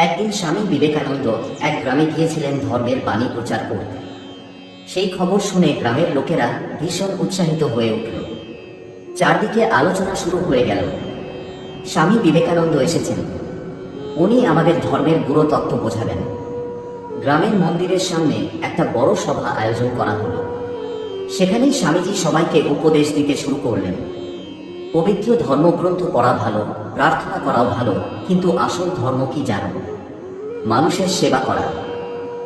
একদিন স্বামী বিবেকানন্দ এক গ্রামে গিয়েছিলেন ধর্মের বাণী প্রচার করতে। সেই খবর শুনে গ্রামের লোকেরা ভীষণ উৎসাহিত হয়ে উঠল। চারদিকে আলোচনা শুরু হয়ে গেল। স্বামী বিবেকানন্দ এসেছেন। উনি আমাদের ধর্মের গুরু তত্ত্ব বোঝাবেন। গ্রামের মন্দিরের সামনে একটা বড় সভা আয়োজন করা হলো। সেখানেই স্বামীজি সবাইকে উপদেশ দিতে শুরু করলেন। পবিত্র ধর্মগ্রন্থ পড়া ভালো, প্রার্থনা করাও ভালো, কিন্তু আসল ধর্ম কি জানো? মানুষের সেবা করা।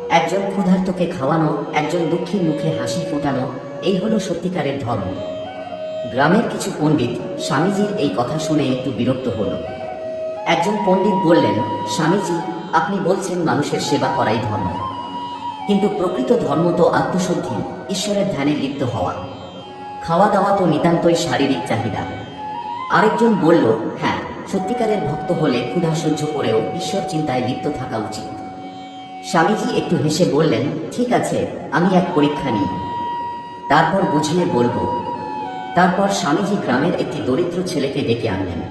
একজন ক্ষুধার্তকে খাওয়ানো, একজন দুঃখীর মুখে হাসি ফোটানো, এই হলো সত্যিকারের ধর্ম। গ্রামের কিছু পণ্ডিত স্বামীজির এই কথা শুনে একটু বিরক্ত হল। একজন পণ্ডিত বললেন, স্বামীজি, আপনি বলছেন মানুষের সেবা করাই ধর্ম। কিন্তু প্রকৃত ধর্ম তো আত্মশুদ্ধি, ঈশ্বরের ধ্যানে লিপ্ত হওয়া। খাওয়া দাওয়া তো নিতান্তই শারীরিক চাহিদা। আরেকজন বলল হ্যাঁ সত্যিকারের ভক্ত হলে ক্ষুধা সহ্য করেও ঈশ্বর চিন্তায় লিপ্ত থাকা উচিত। স্বামীজি একটু হেসে বললেন, ঠিক আছে, আমি এক পরীক্ষা নিই। তারপর বুঝিয়ে বলব, তারপর স্বামীজি গ্রামের একটি দরিদ্র ছেলেকে ডেকে আনলেন।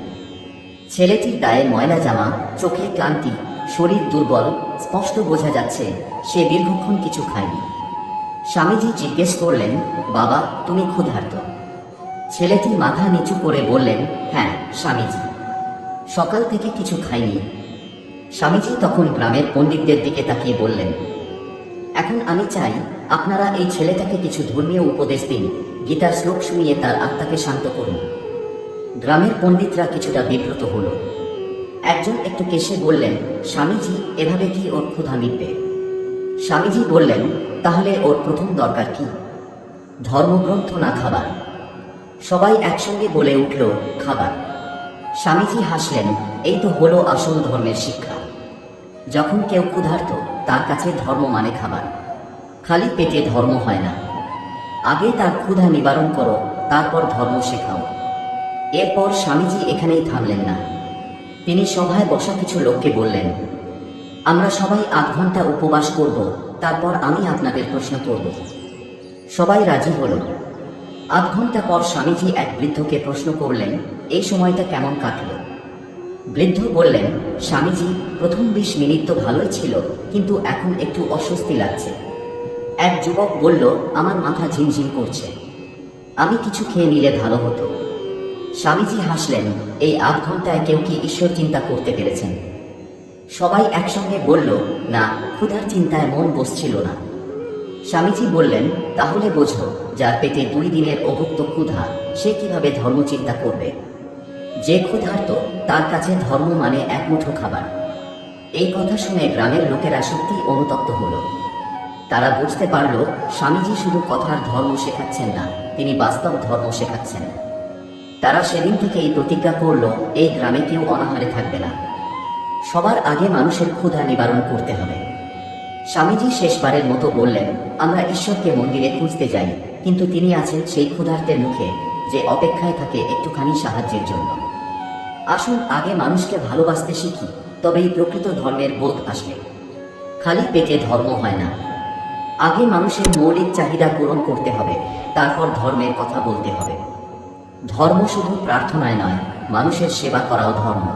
ছেলেটির গায়ে ময়লা জামা, চোখে ক্লান্তি, শরীর দুর্বল, স্পষ্ট বোঝা যাচ্ছে সে দীর্ঘক্ষণ কিছু খায়নি। স্বামীজি জিজ্ঞেস করলেন, বাবা, তুমি ক্ষুধার্ত? ছেলেটি মাথা নিচু করে বললেন হ্যাঁ স্বামীজি। সকাল থেকে কিছু খাইনি। স্বামীজি তখন গ্রামের পণ্ডিতদের দিকে তাকিয়ে বললেন, এখন আমি চাই আপনারা এই ছেলেটাকে কিছু ধর্মীয় উপদেশ দিন, গীতার শ্লোক শুনিয়ে তার আত্মাকে শান্ত করুন। গ্রামের পণ্ডিতরা কিছুটা বিব্রত হল। একজন একটু কেশে বললেন, স্বামীজি, এভাবে কি ওর ক্ষুধা মিটবে? স্বামীজি বললেন, তাহলে ওর প্রথম দরকার কি? ধর্মগ্রন্থ না খাবার। সবাই একসঙ্গে বলে উঠল, খাবার। স্বামীজি হাসলেন, এই তো হলো আসল ধর্মের শিক্ষা। যখন কেউ ক্ষুধার্ত, তার কাছে ধর্ম মানে খাবার। খালি পেটে ধর্ম হয় না। আগে তার ক্ষুধা নিবারণ করো, তারপর ধর্ম শেখাও। এরপর স্বামীজি এখানেই থামলেন না। তিনি সভায় বসা কিছু লোককে বললেন, আমরা সবাই আধ ঘণ্টা উপবাস করব, তারপর আমি আপনাদের প্রশ্ন করব। সবাই রাজি হলো। আধ ঘণ্টা পর স্বামীজি এক বৃদ্ধকে প্রশ্ন করলেন, এই সময়টা কেমন কাটলো? বৃদ্ধ বললেন, স্বামীজি, প্রথম বিশ মিনিট তো ভালোই ছিল, কিন্তু এখন একটু অস্বস্তি লাগছে। এক যুবক বলল, আমার মাথা ঝিমঝিম করছে। আমি কিছু খেয়ে নিলে ভালো হতো। স্বামীজি হাসলেন, এই আধ ঘন্টায় কেউ কি ঈশ্বর চিন্তা করতে পেরেছেন? সবাই একসঙ্গে বলল, না, ক্ষুধার চিন্তায় মন বসছিল না। স্বামীজি বললেন, তাহলে বোঝো, যার পেটে দুই দিনের অভুক্ত ক্ষুধা, সে কীভাবে ধর্ম চিন্তা করবে? যে ক্ষুধার্ত, তার কাছে ধর্ম মানে এক মুঠো খাবার। এই কথা শুনে গ্রামের লোকেরা সত্যি অনুতপ্ত হল। তারা বুঝতে পারল, স্বামীজি শুধু কথার ধর্ম শেখাচ্ছেন না, তিনি বাস্তব ধর্ম শেখাচ্ছেন। তারা সেদিন থেকে এই প্রতিজ্ঞা করল, এই গ্রামে কেউ অনাহারে থাকবে না। সবার আগে মানুষের ক্ষুধা নিবারণ করতে হবে। স্বামীজি শেষবারের মতো বললেন, আমরা ঈশ্বরকে মন্দিরে খুঁজতে যাই, কিন্তু তিনি আছেন সেই ক্ষুধার্তের মুখে, যে অপেক্ষায় থাকে একটুখানি সাহায্যের জন্য। আসুন আগে মানুষকে ভালোবাসতে শিখি, তবেই প্রকৃত ধর্মের বোধ আসবে। খালি পেটে ধর্ম হয় না। আগে মানুষের মৌলিক চাহিদা পূরণ করতে হবে, তারপর ধর্মের কথা বলতে হবে। ধর্ম শুধু প্রার্থনায় নয়, মানুষের সেবা করাও ধর্ম।